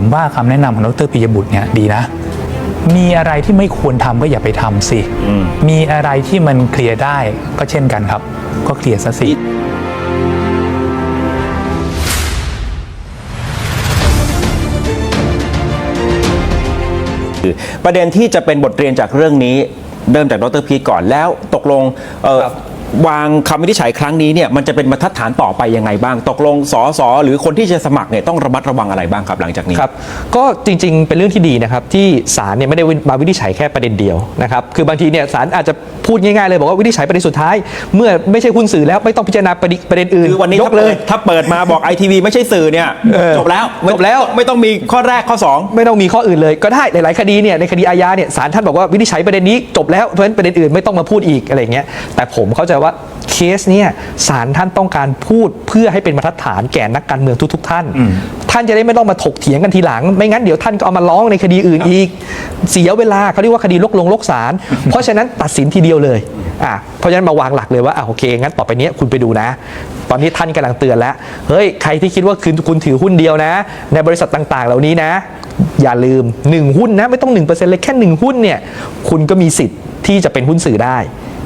ผมว่าคำแนะนำของดรปิยบุตรเนี่ยดีนะ มีอะไรที่ไม่ควรทำก็อย่าไปทำสิ มีอะไรที่มันเคลียร์ได้ก็เช่นกันครับ ก็เคลียร์ซะสิประเด็นที่จะเป็นบทเรียนจากเรื่องนี้เริ่มจากดรพีก่อนแล้วตกลงเอ่อ วางคำวินิจฉัยครั้งนี้เนี่ยมันจะเป็นบรรทัดฐานต่อไปยังไงบ้าง ตกลงสอสอหรือคนที่จะสมัครเนี่ยต้องระมัดระวังอะไรบ้างครับหลังจากนี้ครับก็จริงๆ เป็นเรื่องที่ดีนะครับที่ศาลเนี่ยไม่ได้มาวินิจฉัยแค่ประเด็นเดียวนะครับคือบางทีเนี่ยศาลอาจจะพูดง่ายๆเลยบอกว่าวินิจฉัยประเด็นสุดท้าย เมื่อไม่ใช่หุ้นสื่อแล้วไม่ต้องพิจารณาประเด็นประเด็นอื่นคือวันนี้ยถ้ากเลเปิยดถ้าเปิดมาบอกไอทีวีไม่ใช่สื่อเนี่ยเออจบแล้วไม่จบแล้วไม่ต้องมีข้อแรกข้อสองไม่ต้องมีข้ออื่นเลยก็ได้หลายๆคดีเนี่ยในคดีอาญาเนี่ยศาลท่านบอกว่าวินิจฉัยประเด็นนี้จบแล้วเพราะฉะนั้นประเด็นอื่นไม่ต้องมาพูดอีกอะไรอย่างเงี้ยแต่ผมเข้าใจว่าเคสเนี่ยศาลท่านต้องการพูดเพื่อให้เป็นบรรทัดฐานแก่นักการเมืองทุก ๆ ท่าน ท่านจะได้ไม่ต้องมาถกเถียงกันทีหลัง ไม่งั้นเดี๋ยวท่านก็เอามาร้องในคดีอื่นอีก เสียเวลาเขาเรียกว่าคดีลกลงลกศาลเพราะฉะนั้นตัดสินทีเดียวเลยอะเพราะฉะนั้นมาวางหลักเลยว่าอะโอเคงั้นต่อไปเนี้ยคุณไปดูนะ ตอนนี้ท่านกำลังเตือนแล้วเฮ้ยใครที่คิดว่าคืนคุณถือหุ้นเดียวนะ ในบริษัทต่าง ๆ เหล่านี้นะ อย่าลืม 1 หุ้นนะไม่ต้อง1%เลยแค่ 1 หุ้นเนี่ยคุณก็มีสิทธิ์ที่จะเป็นหุ้นสื่อได้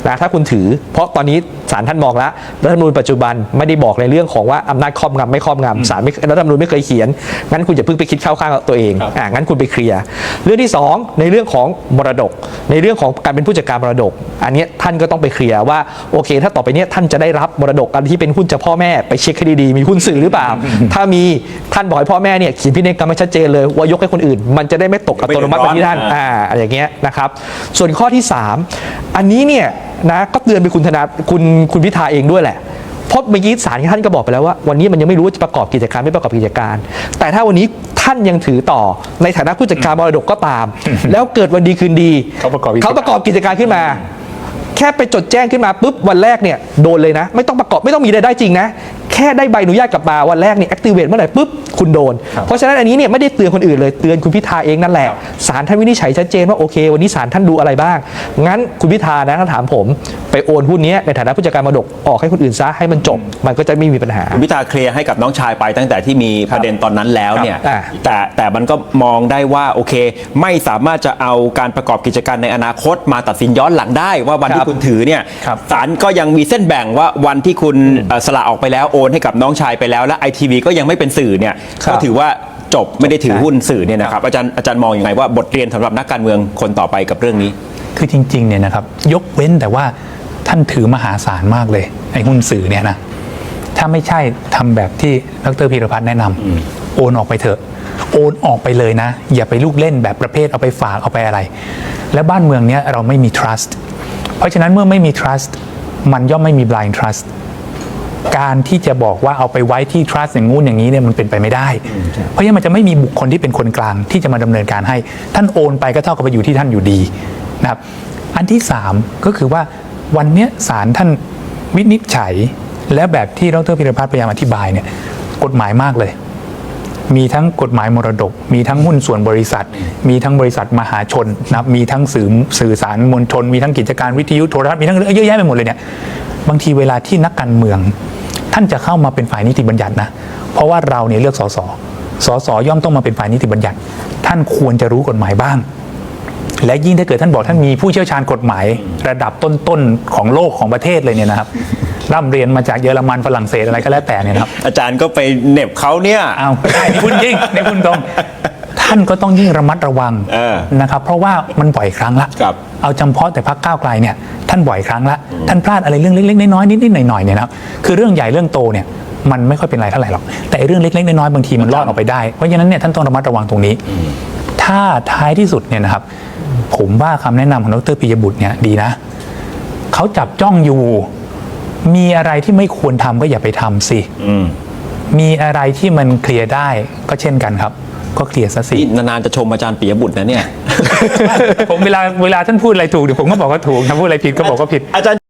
นะถ้าคุณถือ เพราะตอนนี้ศาลท่านมองแล้วรัฐธรรมนูญปัจจุบันไม่ได้บอกในเรื่องของว่าอำนาจครอบงำไม่ครอบงำศาลไม่รัฐธรรมนูญไม่เคยเขียนงั้นคุณอย่าเพิ่งไปคิดเข้าข้างตัวเองอ่างั้นคุณไปเคลียร์เรื่องที่ 2 ในเรื่องของมรดก ในเรื่องของการเป็นผู้จัดการมรดก อันเนี้ยท่านก็ต้องไปเคลียร์ว่าโอเค ถ้าต่อไปเนี้ยท่านจะได้รับมรดกอันที่เป็นหุ้นจากพ่อแม่ไปเช็คให้ดีๆมีหุ้นสื่อหรือเปล่า ถ้ามีท่านบอกให้พ่อแม่เนี่ยเขียนพินัยกรรมให้ชัดเจนเลยว่ายกให้คนอื่น มันจะได้ไม่ตกอัตโนมัติมาที่ท่านอ่าอ่าอะไรอย่างเงี้ยนะครับส่วนข้อที่ 3 อันนี้เนี่ย นะก็เตือนไปคุณธนาคุณคุณพิธาเองด้วยแหละเพราะเมื่อกี้ศาลท่านก็บอกไปแล้วว่าวันนี้มันยังไม่รู้ว่าจะประกอบกิจการไม่ประกอบกิจการ แต่ถ้าวันนี้ท่านยังถือต่อในฐานะผู้จัดการมรดกก็ตาม แล้วเกิดวันดีคืนดี เขาประกอบกิจการเขาประกอบกิจการขึ้นมา แค่ไปจดแจ้งขึ้นมาปุ๊บวันแรกเนี่ยโดนเลยนะ ไม่ต้องประกอบไม่ต้องมีรายได้จริงนะ แค่ได้ใบอนุญาตกลับมาวันแรกเนี่ยแอคทีเวตเมื่อไหร่ปุ๊บคุณโดน เพราะฉะนั้นอันนี้เนี่ยไม่ได้เตือนคนอื่นเลยเตือนคุณพิธาเองนั่นแหละศาลท่านวินิจฉัยชัดเจนว่าโอเค วันนี้ศาลท่านดูอะไรบ้าง งั้นคุณพิธานะถ้าถามผม ไปโอนหุ้นเนี้ยในฐานะผู้จัดการมรดกออกให้คนอื่นซะให้มันจบ มันก็จะไม่มีปัญหา คุณพิธาเคลียร์ให้กับน้องชายไปตั้งแต่ที่มีประเด็นตอนนั้นแล้วเนี่ยครับอ่าแต่แต่มันก็มองได้ว่าโอเค ไม่สามารถจะเอาการประกอบกิจการในอนาคตมาตัดสินย้อนหลังได้ว่าวันครัที่บคุณถือเนี่ยครับศาลก็ยังมีเส้นแบ่งว่าวันที่คุณเอ่อสละออกไปแล้วโอนให้กับน้องชายไปแล้ว และไอทีวีก็ยังไม่เป็นสื่อเนี่ยครับก็ถือว่าจบไม่ได้ถือหุ้นสื่อเนี่ยนะครับอาจารย์อาจารย์มองอยังไงว่าบทเรียนสำหรับนักการเมืองคนต่อไปกับเรื่องนี้ คือจริงๆเนี่ยนะครับยกเว้นแต่ว่าท่านถือมหาศาลมากเลยไอ้หุ้นสื่อเนี่ยนะถ้าไม่ใช่ทำแบบที่ดรพีรพัฒน์แนะนำโอนออกไปเถอะ โอนออกไปเลยนะ อย่าไปลูกเล่นแบบประเภทเอาไปฝากเอาไปอะไร และบ้านเมืองเนี้ยเราไม่มี trust เพราะฉะนั้นเมื่อไม่มี trust มันย่อมไม่มี blind trust การที่จะบอกว่าเอาไปไว้ที่ trust อย่างงู้นอย่างนี้เนี่ยมันเป็นไปไม่ได้ เพราะฉะนั้นมันจะไม่มีบุคคลที่เป็นคนกลางที่จะมาดำเนินการให้ ท่านโอนไปก็เท่ากับไปอยู่ที่ท่านอยู่ดีนะครับอันที่ 3 ก็คือว่าวันเนี้ยศาลท่านวินิจฉัย และแบบที่ดรพิรพัฒน์พยายามอธิบายเนี่ยกฎหมายมากเลย มีทั้งกฎหมายมรดก มีทั้งหุ้นส่วนบริษัท มีทั้งบริษัทมหาชนนะครับมีทั้งสื่อสื่อสารมวลชน มีทั้งกิจการวิทยุโทรทัศน์มีทั้งเยอะแยะไปหมดเลยเนี่ยบางทีเวลาที่นักการเมือง ท่านจะเข้ามาเป็นฝ่ายนิติบัญญัตินะ เพราะว่าเราเนี่ยเลือกสสสสย่อมต้องมาเป็นฝ่ายนิติบัญญัติ ท่านควรจะรู้กฎหมายบ้าง และยิ่งถ้าเกิดท่านบอกท่านมีผู้เชี่ยวชาญกฎหมายระดับต้นๆของโลกของประเทศเลยเนี่ยนะครับร่ำเรียนมาจากเยอรมันฝรั่งเศสอะไรก็แล้วแต่เนี่ยนะครับอาจารย์ก็ไปเหน็บเขาเนี่ยเอาไม่ได้นี่พูดจริงนี่พูดตรง ท่านก็ต้องยิ่งระมัดระวังเออนะครับเพราะว่ามันบ่อยครั้งละครับเอาจำเพาะแต่พักก้าวไกลเนี่ยท่านบ่อยครั้งละท่านพลาดอะไรเรื่องเล็กๆน้อยๆนิดๆหน่อยๆเนี่ยนะครับคือเรื่องใหญ่เรื่องโตเนี่ยมันไม่ค่อยเป็นไรเท่าไหร่หรอกแต่ไอ้เรื่องเล็กๆน้อยๆบางทีมันรอดออกไปได้เพราะฉะนั้นเนี่ยท่านต้องระมัดระวังตรงนี้ ถ้าท้ายที่สุดเนี่ยนะครับ ผมว่าคำแนะนำของดรปิยบุตรเนี่ยดีนะเขาจับจ้องอยู่ มีอะไรที่ไม่ควรทำก็อย่าไปทำสิ อืม มีอะไรที่มันเคลียร์ได้ก็เช่นกันครับ ก็เคลียร์ซะสิ นี่นานๆจะชมอาจารย์ปิยบุตรนะเนี่ย ผมเวลาเวลาท่านพูดอะไรถูกเดี๋ยวผมก็บอกว่าถูกถ้าพูดอะไรผิดก็บอกว่าผิด อาจารย์